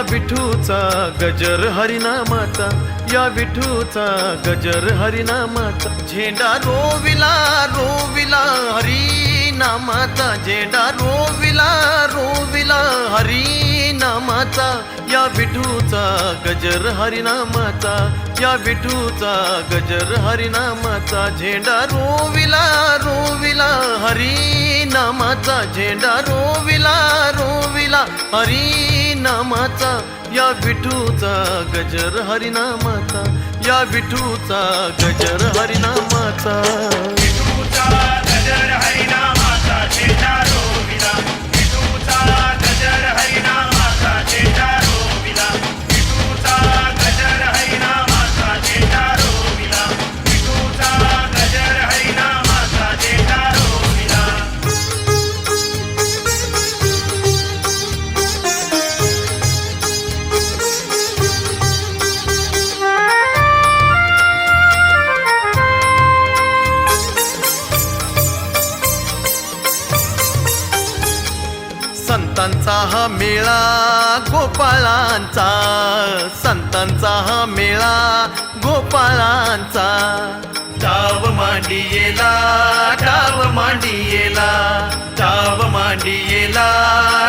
विठूचा गजर हरिनामाचा या विठूचा गजर हरिनामाचा. झेंडा रोविला रोविला हरिनामाचा. झेंडा रोविला रोविला हरिनामाचा. या विठूचा गजर हरिनामाचा या विठूचा गजर हरिनामाचा. झेंडा रोविला रोविला हरिनामाचा. झेंडा रोविला रोविला हरी हरिनामाचा या विठूचा गजर हरिनामाचा या विठूचा गजर हरिनामाचा. संतांचा हा मेळा गोपाळांचा. संतांचा हा मेळा गोपाळांचा. डाव मांडियेला डाव मांडियेला. डाव मांडियेला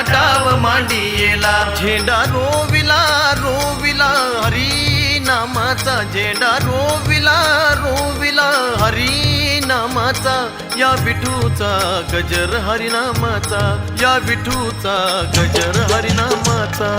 डाव मांडियेला. झेंडा रोविला रोविला हरी नामाचा झेंडा रोविला रोविला. नामाचा या विठूचा गजर हरिनामाचा या विठूचा गजर हरिनामाचा.